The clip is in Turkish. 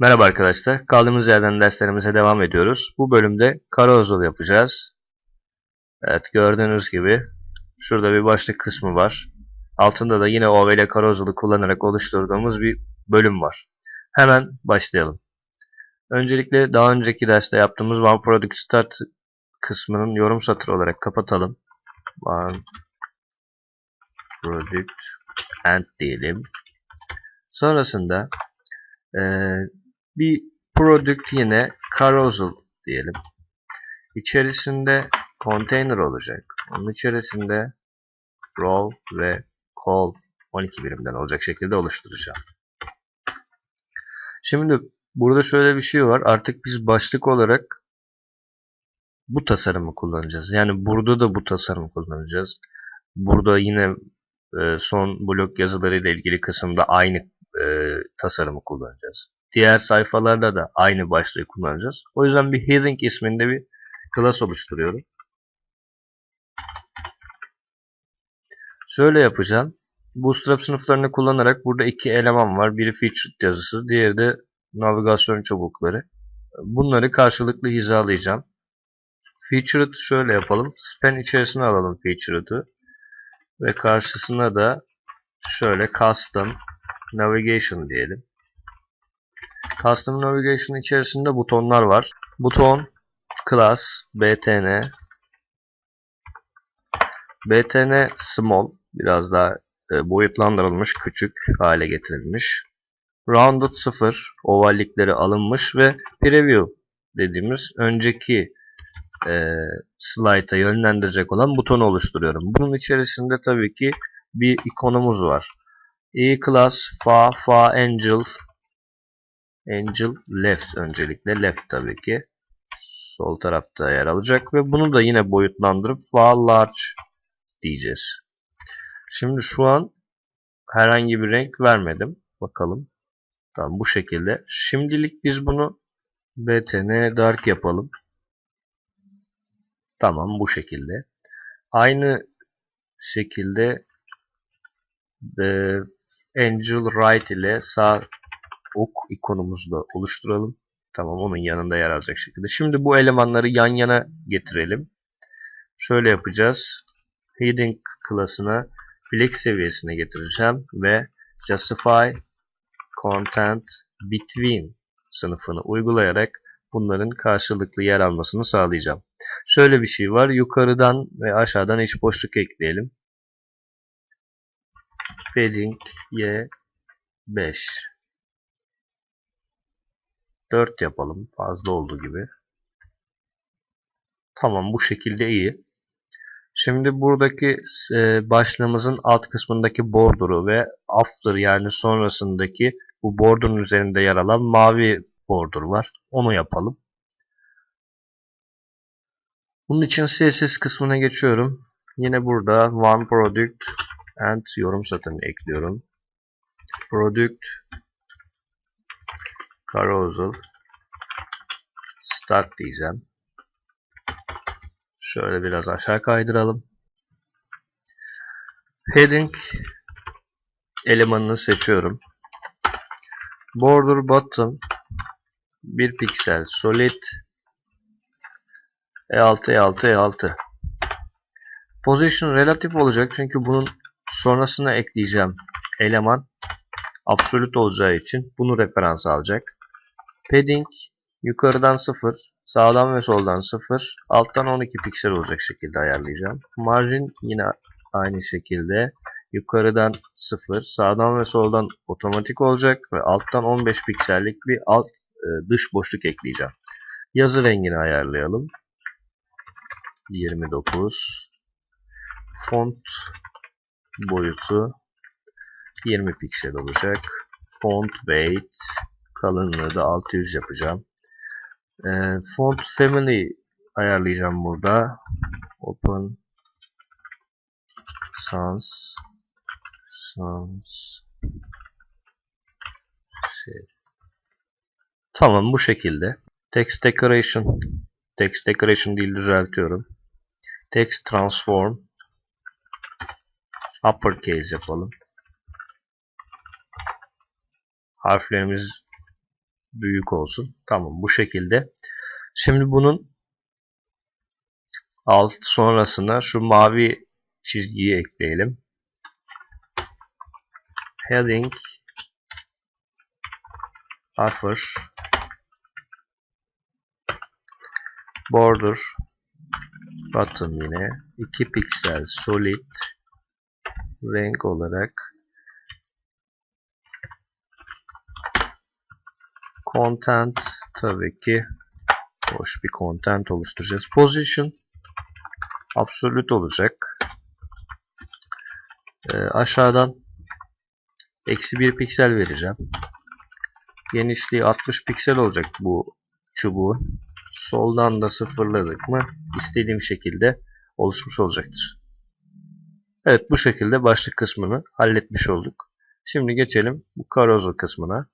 Merhaba arkadaşlar. Kaldığımız yerden derslerimize devam ediyoruz. Bu bölümde carousel yapacağız. Evet gördüğünüz gibi şurada bir başlık kısmı var. Altında da yine OV ile carousel'ı kullanarak oluşturduğumuz bir bölüm var. Hemen başlayalım. Öncelikle daha önceki derste yaptığımız One Product Start kısmının yorum satırı olarak kapatalım. One Product End diyelim. Sonrasında ee, bir product yine carousel diyelim. İçerisinde container olacak. Onun içerisinde row ve call 12 birimden olacak şekilde oluşturacağım. Şimdi burada şöyle bir şey var. Artık biz başlık olarak bu tasarımı kullanacağız. Yani burada da bu tasarımı kullanacağız. Burada yine e, son blok yazıları ile ilgili kısımda aynı e, tasarımı kullanacağız. Diğer sayfalarda da aynı başlığı kullanacağız. O yüzden bir heading isminde bir class oluşturuyorum. Şöyle yapacağım. Bootstrap sınıflarını kullanarak burada iki eleman var. Biri featured yazısı, diğeri de navigasyon çubukları. Bunları karşılıklı hizalayacağım. Featured şöyle yapalım. Span içerisine alalım featured'ı. Ve karşısına da şöyle custom navigation diyelim. Custom Navigation içerisinde butonlar var. Buton, class, btn, btn small, biraz daha e, boyutlandırılmış, küçük hale getirilmiş. Rounded 0, ovallikleri alınmış ve preview dediğimiz önceki e, slide'a yönlendirecek olan butonu oluşturuyorum. Bunun içerisinde tabii ki bir ikonumuz var. E-class, fa, fa, angel, Angel left öncelikle. Left tabii ki. Sol tarafta yer alacak ve bunu da yine boyutlandırıp far large diyeceğiz. Şimdi şu an herhangi bir renk vermedim. Bakalım. Tamam bu şekilde. Şimdilik biz bunu btn dark yapalım. Tamam bu şekilde. Aynı şekilde e, Angel Right ile sağ ok ikonumuzu da oluşturalım. Tamam onun yanında yer alacak şekilde. Şimdi bu elemanları yan yana getirelim. Şöyle yapacağız. Heading klasına flex seviyesine getireceğim ve justify content between sınıfını uygulayarak bunların karşılıklı yer almasını sağlayacağım. Şöyle bir şey var. Yukarıdan ve aşağıdan iç boşluk ekleyelim. Padding y 5 4 yapalım. Fazla oldu gibi. Tamam bu şekilde iyi. Şimdi buradaki e, başlığımızın alt kısmındaki border'u ve after yani sonrasındaki bu border'ın üzerinde yer alan mavi border var. Onu yapalım. Bunun için CSS kısmına geçiyorum. Yine burada one product and yorum satırını ekliyorum. Product carousel start diyeceğim. Şöyle biraz aşağı kaydıralım. Heading elemanını seçiyorum. Border bottom 1 piksel solid E6 E6 E6 Position relatif olacak çünkü bunun sonrasına ekleyeceğim eleman absolut olacağı için bunu referans alacak. Padding yukarıdan 0, sağdan ve soldan 0, alttan 12 piksel olacak şekilde ayarlayacağım. Margin yine aynı şekilde yukarıdan 0, sağdan ve soldan otomatik olacak ve alttan 15 piksellik bir alt e, dış boşluk ekleyeceğim. Yazı rengini ayarlayalım. 29 font boyutu 20 piksel olacak. Font weight kalınlığı da 600 yapacağım. E, font family ayarlayacağım burada. Open Sans Sans şey. Tamam bu şekilde. Text decoration text decoration değil düzeltiyorum. Text transform uppercase yapalım. Harflerimiz büyük olsun. Tamam bu şekilde. Şimdi bunun alt sonrasına şu mavi çizgiyi ekleyelim. Heading Offer Border Bottom yine 2 piksel solid renk olarak content tabii ki hoş bir content oluşturacağız. Position absolute olacak. Ee, aşağıdan eksi 1 piksel vereceğim. Genişliği 60 piksel olacak bu çubuğun. Soldan da sıfırladık mı istediğim şekilde oluşmuş olacaktır. Evet bu şekilde başlık kısmını halletmiş olduk. Şimdi geçelim bu karozo kısmına.